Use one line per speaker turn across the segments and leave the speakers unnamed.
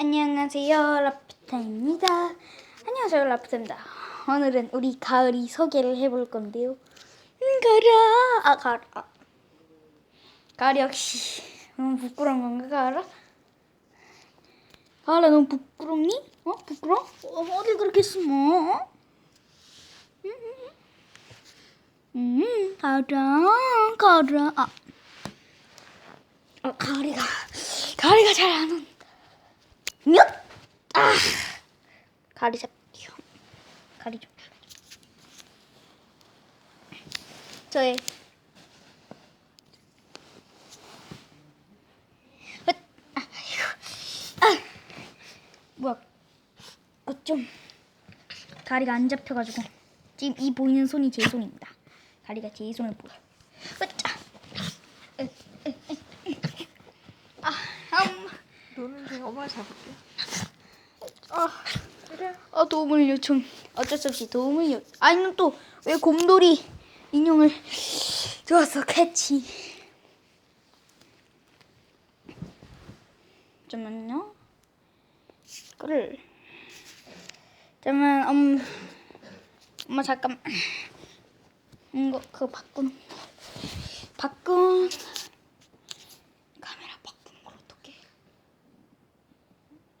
안녕하세요 라피타입니다. 안녕하세요 라피타입니다. 오늘은 우리 가을이 소개를 해볼 건데요. 음, 가을아, 아 가을, 아 가을 역시 너무 부끄러운 건가 가을아? 가을아 너무 부끄럽니? 어 부끄러? 어, 어딜 그렇게 숨어? 음, 음, 음, 가을아, 가을아, 아, 아 가을이가 가을이가 잘 안 온다. 몇? 아, 가리 잡기요. 가리 좀. 저의 헛! 아, 아이고. 아, 뭐야? 어쩜 가리가 안 잡혀가지고 지금 이 보이는 손이 제 손입니다. 가리가 제 손을 보여. 으짜. 으, 으, 으, 으. 아, 음.
노는 중에 엄마 잡을게.
아, 아 도움을 요청. 어쩔 수 없이 도움을 요. 아니면 또 왜 곰돌이 인형을 주었어 캐치. 잠깐만요. 이거를 잠깐만 음, 엄마 잠깐 이거 그거 바꾼 바꾼 카메라 바꾸는 걸 어떻게?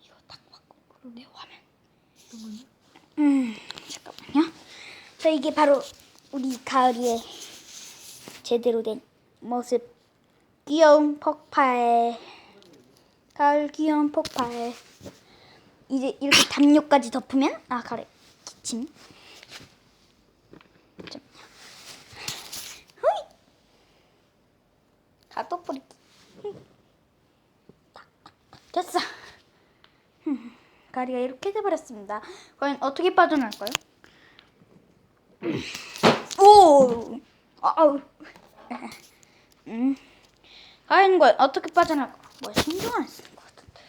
이거 딱 바꾸는 내 화면. 음, 잠깐만요. 자, 이게 바로 우리 가을이의 제대로 된 모습. 귀여운 폭발. 가을 귀여운 폭발. 이제 이렇게 담요까지 덮으면 아, 가래. 기침. 후이. 가또 뿌리기. 됐어. 음, 가리가 이렇게 돼버렸습니다. 과연 어떻게 빠져나갈까요? 오, 아, 아우, 음, 과연 과연 어떻게 빠져나갈까? 뭐 신경 안 쓰는 것 같은데.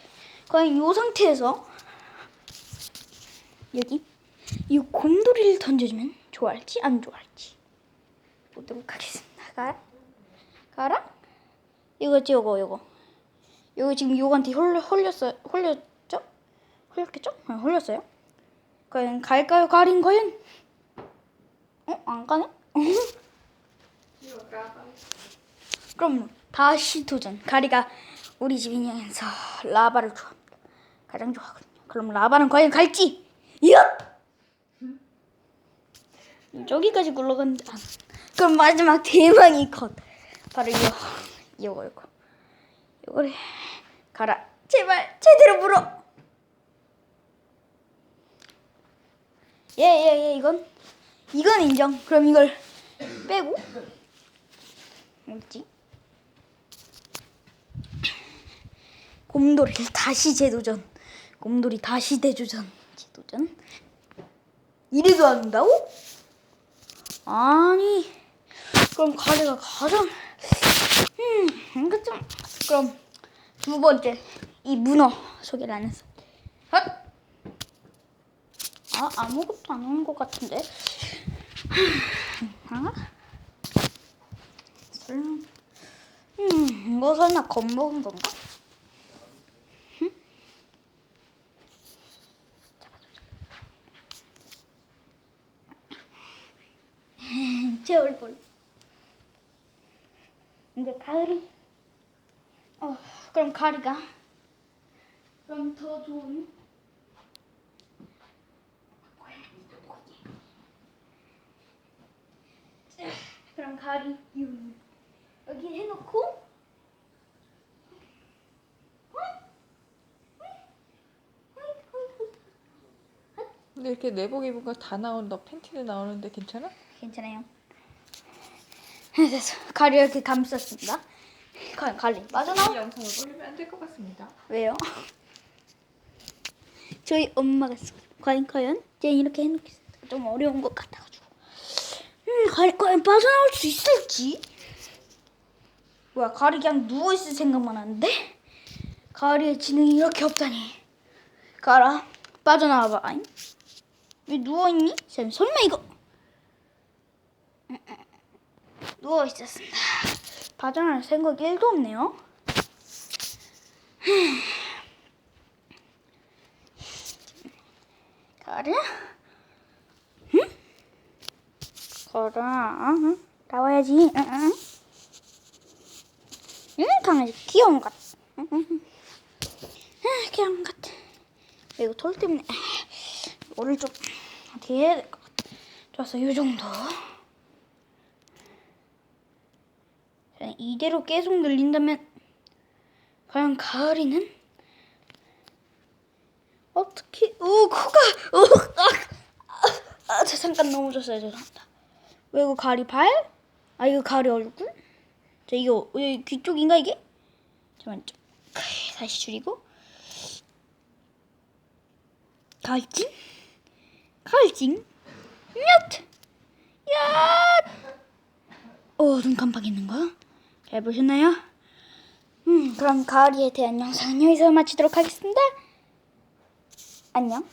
과연 이 상태에서 여기 이 곰돌이를 던져주면 좋아할지 안 좋아할지 보도록 하겠습니다. 가, 가라. 이거지, 요거, 요거. 요거 지금 요거한테 홀려, 홀렸어, 홀렸 죠? 홀렸겠죠? 아, 홀렸어요. 과연 갈까요? 가린 과연? 어? 안 가네? 그럼 다시 도전. 가리가 우리 집 인형에서 라바를 좋아합니다. 가장 좋아하거든요. 그럼 라바는 과연 갈지? 이야! 저기까지 굴러간다. 그럼 마지막 대망의 컷. 바로 이거. 이거 이거. 이거를 가라. 제발 제대로 물어. 예 예 예 이건 이건 인정. 그럼 이걸 빼고 뭐지? 곰돌이를 다시 재도전. 곰돌이 다시 대조전. 재도전. 이래도 안 한다고? 아니 그럼 가래가 가장 음좀 그럼 두 번째 이 문어 소개를 안 했어. 헛! 아 아무것도 안 오는 것 같은데. 아? 설마 음 이거 설마 겁먹은 건가? 흠? 잡아줘. 제 얼굴. 이제 가을이. 어 그럼 가을이가. 그럼 더 좋은. 그럼 가을이 유 여기 해놓고.
근데 이렇게 내복 입은 거 다 나온다. 팬티도 나오는데 괜찮아?
괜찮아요. 그래서 가리 이렇게 감쌌습니다. 가, 가리 빠져나와.
이 영상을 올리면 안 될 것 같습니다.
왜요? 저희 엄마가 쓰- 과연 과연 제 이렇게 해놓겠습니다. 좀 어려운 것 같아가 음, 가리 과연 빠져나올 수 있을지? 뭐야, 가리 그냥 누워 있을 생각만 하는데 가리의 지능이 이렇게 없다니. 가라, 빠져나와봐. 아잉? 왜 누워 있니? 쌤, 설마 이거? 음, 음. 누워 있었습니다. 빠져나올 생각 1도 없네요. 가을아? 응? 가을아, 응? 나와야지. 응, 응. 응, 강아지 귀여운 것 같아. 응, 응, 응. 아, 귀여운 것 같아. 이거 털 때문에 이거를 좀 어떻게 해야 될 것 같아. 좋았어, 이 정도. 자, 이대로 계속 늘린다면 과연 가을이는 어떻게? 오 코가 오 아, 아, 아, 저 잠깐 넘어졌어요 죄송합니다. 왜 이거 가을이 발? 아 이거 가을이 얼굴? 자 이거 귀 쪽인가 이게? 잠깐만 좀 다시 줄이고 가을찡 가을찡 얏얏 어 눈 깜빡이는 거? 잘 보셨나요? 음, 그럼 가을이에 대한 영상은 여기서 마치도록 하겠습니다. 안녕.